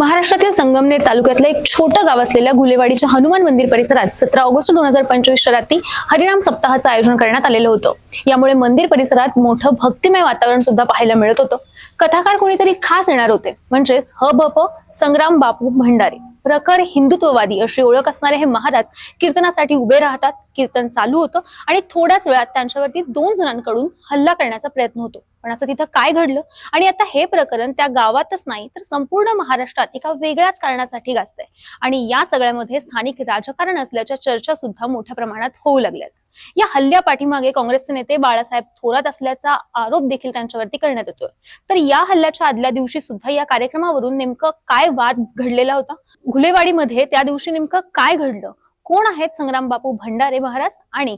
महाराष्ट्रातील संगमनेर तालुक्यातलं एक छोटं गाव असलेल्या गुलेवाडीच्या हनुमान मंदिर परिसरात सतरा ऑगस्ट दोन हजार पंचवीसच्या रात्री हरिनाम सप्ताहाचं आयोजन करण्यात आलेलं होतं. यामुळे मंदिर परिसरात मोठं भक्तिमय वातावरण सुद्धा पाहायला मिळत होतं. कथाकार कोणीतरी खास येणार होते. म्हणजेच ह ब प संग्राम बापू भंडारी. प्रखर हिंदुत्ववादी अशी ओळख असणारे हे महाराज कीर्तनासाठी उभे राहतात कीर्तन चालू होतं आणि थोड्याच वेळात त्यांच्यावरती दोन जणांकडून हल्ला करण्याचा प्रयत्न होतो. पण असं तिथं काय घडलं? आणि आता हे प्रकरण त्या गावातच नाही तर संपूर्ण महाराष्ट्रात एका वेगळ्याच कारणासाठी गाजतंय. आणि या सगळ्यामध्ये स्थानिक राजकारण असल्याच्या चर्चा सुद्धा मोठ्या प्रमाणात होऊ लागल्यात. या हल्ल्या पाठीमागे काँग्रेसचे नेते बाळासाहेब थोरात असल्याचा आरोप देखील त्यांच्यावरती करण्यात येतोय. तर या हल्ल्याच्या आदल्या दिवशी सुद्धा या कार्यक्रमावरून नेमकं काय वाद घडलेला होता? घुलेवाडीमध्ये त्या दिवशी नेमकं काय घडलं? कोण आहेत संग्राम बापू भंडारे महाराज आणि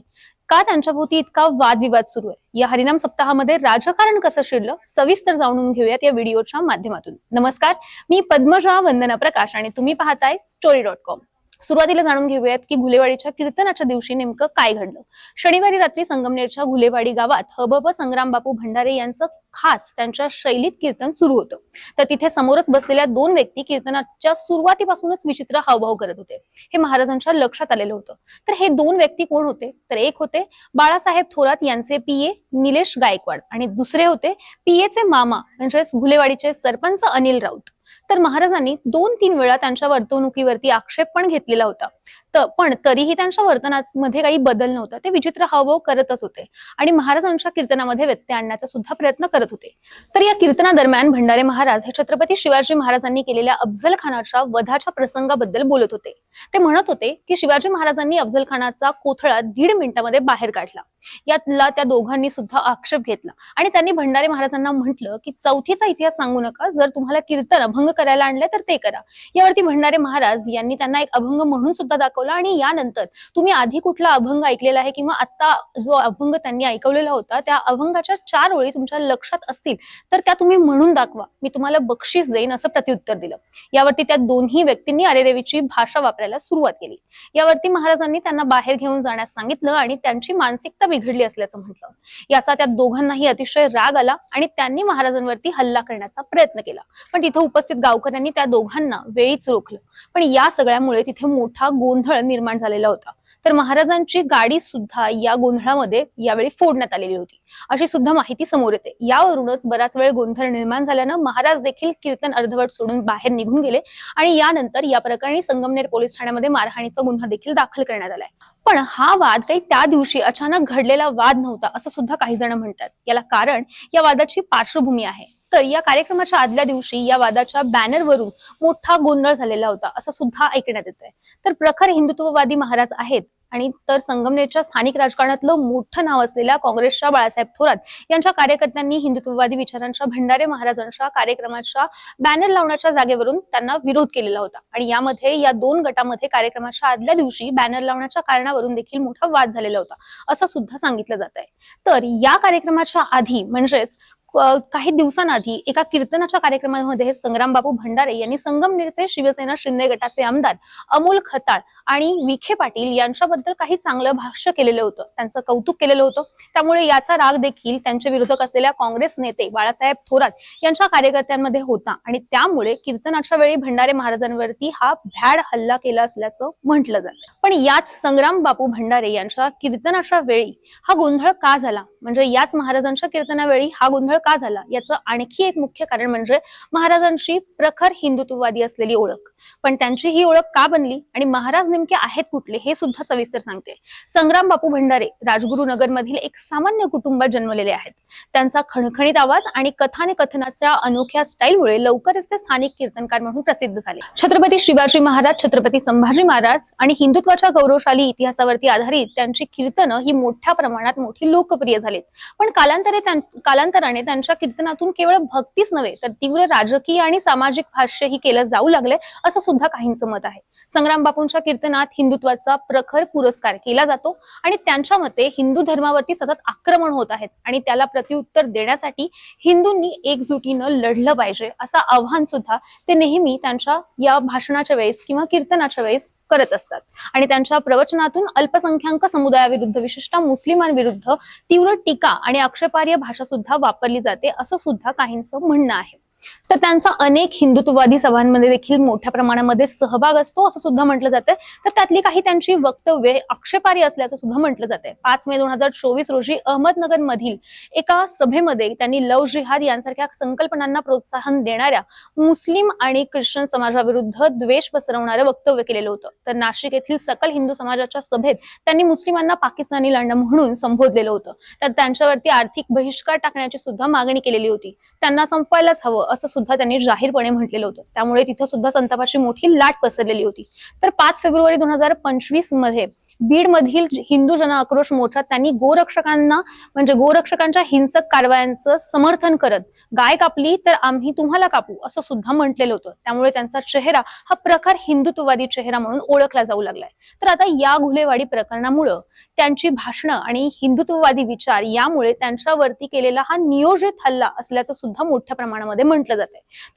का त्यांच्याभोवती इतका वादविवाद सुरू आहे? या हरिनाम सप्ताहामध्ये राजकारण कसं शिरलं? सविस्तर जाणून घेऊयात या व्हिडिओच्या माध्यमातून. नमस्कार मी पद्मजा वंदना प्रकाश आणि तुम्ही पाहताय स्टोरी डॉट कॉम सुरुवातीला जाणून घेऊयात की घुलेवाडीच्या कीर्तनाच्या दिवशी नेमकं काय घडलं. शनिवारी रात्री संगमनेरच्या घुलेवाडी गावात हबब संग्राम बापू भंडारे यांचं खास त्यांच्या शैलीत कीर्तन सुरू होतं. तर तिथे समोरच बसलेल्या दोन व्यक्ती कीर्तनाच्या सुरुवातीपासूनच विचित्र हावभाव करत होते. हे महाराजांच्या लक्षात आलेलं होतं. तर हे दोन व्यक्ती कोण होते? तर एक होते बाळासाहेब थोरात यांचे पीए निलेश गायकवाड आणि दुसरे होते पीएचे मामा म्हणजेच घुलेवाडीचे सरपंच अनिल राऊत. तर महाराजांनी दोन तीन वेळा त्यांच्या वर्तवणुकीवरती आक्षेप पण घेतलेला होता. पण तरीही त्यांच्या वर्तनामध्ये काही बदल नव्हता. ते विचित्र हावभाव करतच होते. आणि महाराजांच्या कीर्तनामध्ये व्यत्यय आणण्याचा सुद्धा प्रयत्न करत होते. तर या कीर्तनादरम्यान भंडारे महाराज हे छत्रपती शिवाजी महाराजांनी केलेल्या अफजल खानाच्या वधाच्या प्रसंगाबद्दल बोलत होते. ते म्हणत होते की शिवाजी महाराजांनी अफजल खानाचा कोथळा दीड मिनिटामध्ये बाहेर काढला. यातला त्या दोघांनी सुद्धा आक्षेप घेतला. आणि त्यांनी भंडारे महाराजांना म्हटलं की चौथीचा इतिहास सांगू नका. जर तुम्हाला कीर्तन अभंग करायला आणले तर ते करा. यावरती भंडारे महाराज यांनी त्यांना एक अभंग म्हणून सुद्धा दाखवला. आणि यानंतर तुम्ही आधी कुठला अभंग ऐकलेला आहे किंवा आता जो अभंग त्यांनी ऐकवलेला होता त्या अभंगाच्या चार ओळी तुमच्या लक्षात असतील तर त्या तुम्ही म्हणून दाखवा. मी तुम्हाला बक्षीस देईन असं प्रत्युत्तर दिलं. यावरती त्या दोन्ही व्यक्तींनी अरेरेवीची भाषा वापरायला सुरुवात केली. यावरती महाराजांनी त्यांना बाहेर घेऊन जाण्यास सांगितलं आणि त्यांची मानसिकता बिघडली असल्याचं म्हटलं. याचा त्या दोघांनाही अतिशय राग आला आणि त्यांनी महाराजांवरती हल्ला करण्याचा प्रयत्न केला. पण तिथे उपस्थित गावकऱ्यांनी त्या दोघांना वेळीच रोखलं. पण या सगळ्यामुळे तिथे मोठा गोंधळ निर्माण झालेला होता. तर महाराजांची गाडी सुद्धा या गोंधळामध्ये यावेळी फोडण्यात आलेली होती. अशी सुद्धा माहिती समोर येते. यावरूनच बराच वेळ गोंधळ निर्माण झाल्यानं महाराज देखील कीर्तन अर्धवट सोडून बाहेर निघून गेले आणि यानंतर या प्रकरणी संगमनेर पोलीस ठाण्यामध्ये मारहाणीचा गुन्हा देखील दाखल करण्यात आलाय. पण हा वाद काही त्या दिवशी अचानक घडलेला वाद नव्हता असं सुद्धा काही जण म्हणतात. याला कारण या वादाची पार्श्वभूमी आहे. तर या कार्यक्रमाच्या आदल्या दिवशी या वादाच्या बॅनरवरून मोठा गोंधळ झालेला होता असं सुद्धा ऐकण्यात येत आहे तर प्रखर हिंदुत्ववादी महाराज आहेत आणि तर संगमनेरच्या स्थानिक राजकारणातलं मोठं नाव असलेल्या काँग्रेसच्या बाळासाहेब थोरात यांच्या कार्यकर्त्यांनी हिंदुत्ववादी विचारांच्या भंडारे महाराजांच्या कार्यक्रमाच्या बॅनर लावण्याच्या जागेवरून त्यांना विरोध केलेला होता. आणि यामध्ये या दोन गटामध्ये कार्यक्रमाच्या आदल्या दिवशी बॅनर लावण्याच्या कारणावरून देखील मोठा वाद झालेला होता असं सुद्धा सांगितलं जात आहे तर या कार्यक्रमाच्या आधी म्हणजेच काही दिवसांआधी एका कीर्तनाच्या कार्यक्रमामध्ये हे संग्राम बापू भंडारे यांनी संगमनेरचे शिवसेना शिंदे गटाचे आमदार अमोल खताळ आणि विखे पाटील यांच्याबद्दल काही चांगलं भाष्य केलेलं होतं. त्यांचं कौतुक केलेलं होतं. त्यामुळे याचा राग देखील त्यांचे विरोधक असलेल्या काँग्रेस नेते बाळासाहेब थोरात यांच्या कार्यकर्त्यांमध्ये होता आणि त्यामुळे कीर्तनाच्या वेळी भंडारे महाराजांवरती हा भ्याड हल्ला केला असल्याचं म्हटलं जातं. पण याच संग्राम बापू भंडारे यांच्या कीर्तनाच्या वेळी हा गोंधळ का झाला? म्हणजे याच महाराजांच्या कीर्तनावेळी हा गोंधळ का झाला? याचं आणखी एक मुख्य कारण म्हणजे महाराजांची प्रखर हिंदुत्ववादी असलेली ओळख. पण त्यांची ही ओळख का बनली आणि महाराज नेमके आहेत कुठले हे सुद्धा सविस्तर सांगते. संग्राम बापू भंडारे राजगुरु नगर मधील एक सामान्य कुटुंबात जन्मलेले आहेत. त्यांचा खणखणीत आवाज आणि कथाने कथनाच्या अनोख्या स्टाईलमुळे लवकरच ते स्थानिक कीर्तनकार म्हणून प्रसिद्ध झाले. छत्रपती शिवाजी महाराज छत्रपती संभाजी महाराज आणि हिंदुत्वाच्या गौरवशाली इतिहासावरती आधारित त्यांची कीर्तनं ही मोठ्या प्रमाणात मोठी लोकप्रिय झाली. झालेत. पण कालांतरे कालांतराने त्यांच्या कीर्तनातून केवळ भक्तीच नव्हे तर तीव्र राजकीय आणि सामाजिक भाष्यही केलं जाऊ लागले असं सुद्धा काहींचं मत आहे. संग्राम बापूंच्या कीर्तनात हिंदुत्वाचा प्रखर पुरस्कार केला जातो आणि त्यांच्या मते हिंदू धर्मावरती सतत आक्रमण होत आहेत आणि त्याला प्रत्युत्तर देण्यासाठी हिंदूंनी एकजुटीनं लढलं पाहिजे असं आव्हान सुद्धा ते नेहमी त्यांच्या या भाषणाच्या वेळेस किंवा कीर्तनाच्या वेळेस करत असतात. आणि त्यांच्या प्रवचनातून अल्पसंख्याक समुदायाविरुद्ध विशेषतः मुस्लिमांविरुद्ध तीव्र टीका आणि आक्षेपार्ह भाषा सुद्धा वापरली जाते असं सुद्धा काहींचं म्हणणं आहे. तर त्यांचा अनेक हिंदुत्ववादी सभांमध्ये देखील मोठ्या प्रमाणामध्ये सहभाग असतो असं सुद्धा म्हटलं जातंय. तर त्यातली काही त्यांची वक्तव्य आक्षेपारी असल्याचं सुद्धा म्हटलं जातंय. पाच मे दोन हजार चोवीस रोजी अहमदनगर मधील एका सभेमध्ये त्यांनी लव जिहाद यांसारख्या संकल्पनांना प्रोत्साहन देणाऱ्या मुस्लिम आणि ख्रिश्चन समाजाविरुद्ध द्वेष पसरवणारं वक्तव्य केलेलं होतं. तर नाशिक येथील सकल हिंदू समाजाच्या सभेत त्यांनी मुस्लिमांना पाकिस्तानी लढणं म्हणून संबोधलेलं होतं. तर त्यांच्यावरती आर्थिक बहिष्कार टाकण्याची सुद्धा मागणी केलेली होती. त्यांना संपवायलाच हवं असं सुद्धा त्यांनी जाहीरपणे म्हटलेलं होतं. त्यामुळे तिथं सुद्धा संतापाची मोठी लाट पसरलेली होती. तर पाच फेब्रुवारी दोन हजार पंचवीसमध्ये बीड मधील हिंदू जन आक्रोश मोर्चात त्यांनी गोरक्षकांना म्हणजे गोरक्षकांच्या हिंसक कारवायांचं समर्थन करत गाय कापली तर आम्ही तुम्हाला कापू असं सुद्धा म्हटलेलं होतं. त्यामुळे त्यांचा चेहरा हा प्रकार हिंदुत्ववादी चेहरा म्हणून ओळखला जाऊ लागलाय. तर आता या घुलेवाडी प्रकरणामुळं त्यांची भाषणं आणि हिंदुत्ववादी विचार यामुळे त्यांच्यावरती केलेला हा नियोजित हल्ला असल्याचं सुद्धा मोठ्या प्रमाणामध्ये म्हटलं जात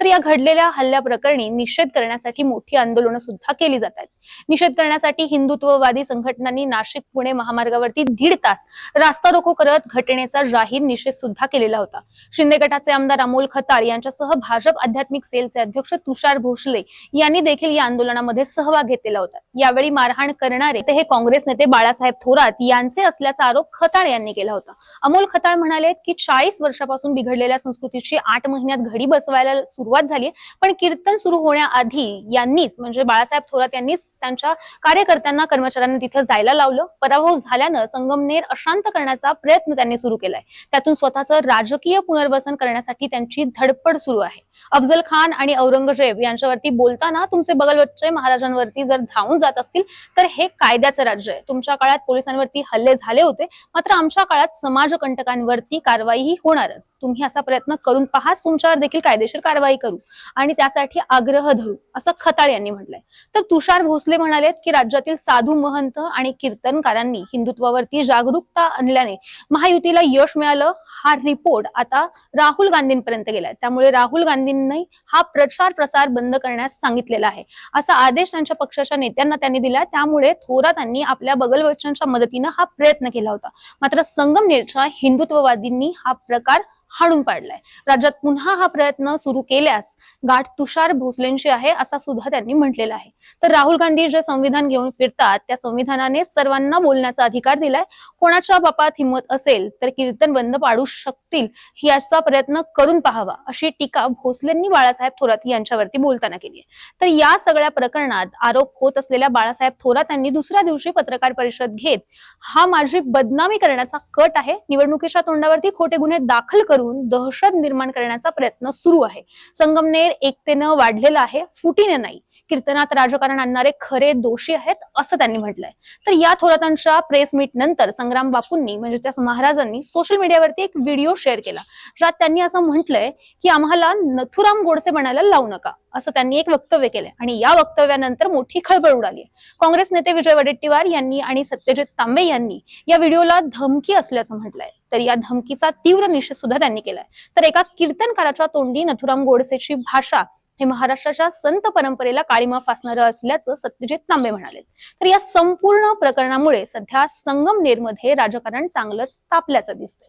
तर या घडलेल्या हल्ल्या प्रकरणी निषेध करण्यासाठी मोठी आंदोलनं सुद्धा केली जात आहेत. निषेध करण्यासाठी हिंदुत्ववादी संघटनांनी नाशिक पुणे महामार्गावरती दीड तास रास्ता रोको करत घटनेचा जाहीर निषेध सुद्धा केलेला होता. शिंदे गटाचे आमदार अमोल खताळ यांच्यासह भाजप आध्यात्मिक सेलचे अध्यक्ष तुषार भोसले यांनी देखील या आंदोलनामध्ये सहभाग घेतलेला होता. यावेळी मारहाण करणारे ते हे काँग्रेस नेते बाळासाहेब थोरात यांचे असल्याचा आरोप खताळ यांनी केला होता. अमोल खताळ म्हणाले की चाळीस वर्षापासून बिघडलेल्या संस्कृतीची आठ महिन्यात घडी बसवायला सुरुवात झाली पण कीर्तन सुरू होण्याआधी यांनीच म्हणजे बाळासाहेब थोरात यांनीच त्यांच्या कार्यकर्त्यांना कर्मचाऱ्यांना तिथे जायला लावलं. पराभव झाल्यानं संगमनेर अशांत करण्याचा प्रयत्न त्यांनी सुरू केलाय. त्यातून स्वतःचं राजकीय पुनर्वसन करण्यासाठी त्यांची धडपड सुरू आहे. अफजल खान आणि औरंगजेब यांच्यावरती बोलताना तुमचे बगलवच्चे महाराजांवरती जर धावून जात असतील तर हे कायद्याचं राज्य आहे. तुमच्या काळात पोलिसांवरती हल्ले झाले होते. मात्र आमच्या काळात समाजकंटकांवरती कारवाईही होणारच. तुम्ही असा प्रयत्न करून पहाच. तुमच्यावर देखील कायदेशीर कारवाई करू. आणि त्यासाठी आग्रह धरू असं खताळ यांनी म्हटलंय. तर तुषार भोसले म्हणाले की राज्यातील साधू महंत आणि कीर्तनकारांनी हिंदुत्वावरती जागरूकता आणल्याने महायुतीला यश मिळालं. हा रिपोर्ट आता राहुल गांधींपर्यंत गेलाय. त्यामुळे राहुल गांधींनी हा प्रचार प्रसार बंद करण्यास सांगितलेला आहे. असा आदेश त्यांच्या पक्षाच्या नेत्यांना त्यांनी दिला त्यामुळे थोरातांनी आपल्या बगलवच्यांच्या मदतीनं हा प्रयत्न केला होता. मात्र संगमनेरच्या हिंदुत्ववादींनी हा प्रकार हाणून पाडलाय. राज्यात पुन्हा हा प्रयत्न सुरू केल्यास गाठ तुषार भोसलेंची आहे असा सुद्धा त्यांनी म्हटलेला आहे. तर राहुल गांधी जे संविधान घेऊन फिरतात त्या संविधानाने सर्वांना बोलण्याचा अधिकार दिलाय. कोणाच्या बापात हिंमत असेल तर कीर्तन बंद पाडू शकतील याचा प्रयत्न करून पाहावा अशी टीका भोसलेंनी बाळासाहेब थोरात यांच्यावरती बोलताना केली आहे. तर या सगळ्या प्रकरणात आरोप होत असलेल्या बाळासाहेब थोरात यांनी दुसऱ्या दिवशी पत्रकार परिषद घेत हा माझी बदनामी करण्याचा कट आहे. निवडणुकीच्या तोंडावरती खोटे गुन्हे दाखल करून दहशत निर्माण करण्याचा प्रयत्न सुरू आहे. संगमनेर एकतेनं वाढलेलं आहे फुटीने नाही. कीर्तनात राजकारण आणणारे खरे दोषी आहेत असं त्यांनी म्हटलंय. तर या थोरातांच्या प्रेस मीट नंतर संग्राम बापूंनी म्हणजे त्या महाराजांनी सोशल मीडियावरती एक व्हिडिओ शेअर केला. ज्यात त्यांनी असं म्हटलंय की आम्हाला नथुराम गोडसे बनायला लावू नका असं त्यांनी एक वक्तव्य केलंय. आणि या वक्तव्यानंतर मोठी खळबळ उडाली काँग्रेस नेते विजय वडेट्टीवार यांनी आणि सत्यजित तांबे यांनी या व्हिडिओला धमकी असल्याचं म्हटलंय. तर या धमकीचा तीव्र निषेध सुद्धा त्यांनी केलाय. तर एका कीर्तनकाराच्या तोंडी नथुराम गोडसेची भाषा हे महाराष्ट्राच्या संत परंपरेला काळीमा फासणारं असल्याचं सत्यजित तांबे म्हणाले. तर या संपूर्ण प्रकरणामुळे सध्या संगमनेरमध्ये राजकारण चांगलंच तापल्याचं दिसतंय.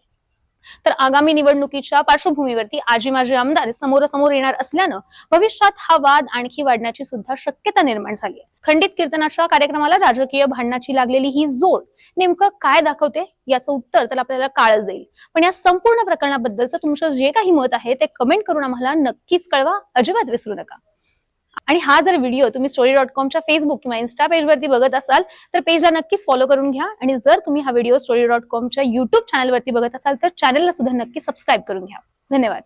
तर आगामी निवडणुकीच्या पार्श्वभूमीवरती आजी माजी आमदार समोरासमोर येणार असल्यानं भविष्यात हा वाद आणखी वाढण्याची सुद्धा शक्यता निर्माण झाली आहे खंडित कीर्तनाच्या कार्यक्रमाला राजकीय भांडणाची लागलेली ही जोड नेमकं काय दाखवते? याचं उत्तर तर आपल्याला काळच देईल. पण या संपूर्ण प्रकरणाबद्दलचं तुमचं जे काही मत आहे ते कमेंट करून आम्हाला नक्कीच कळवा. अजिबात विसरू नका. आणि हा जर व्हिडिओ तुम्ही स्टोरी डॉट कॉमच्या फेसबुक किंवा इन्स्टा पेजवरती बघत असाल तर पेजला नक्कीच फॉलो करून घ्या. आणि जर तुम्ही हा व्हिडिओ स्टोरी डॉट कॉमच्या युट्यूब चॅनलवरती बघत असाल तर चॅनलला सुद्धा नक्की सबस्क्राईब करून घ्या. धन्यवाद.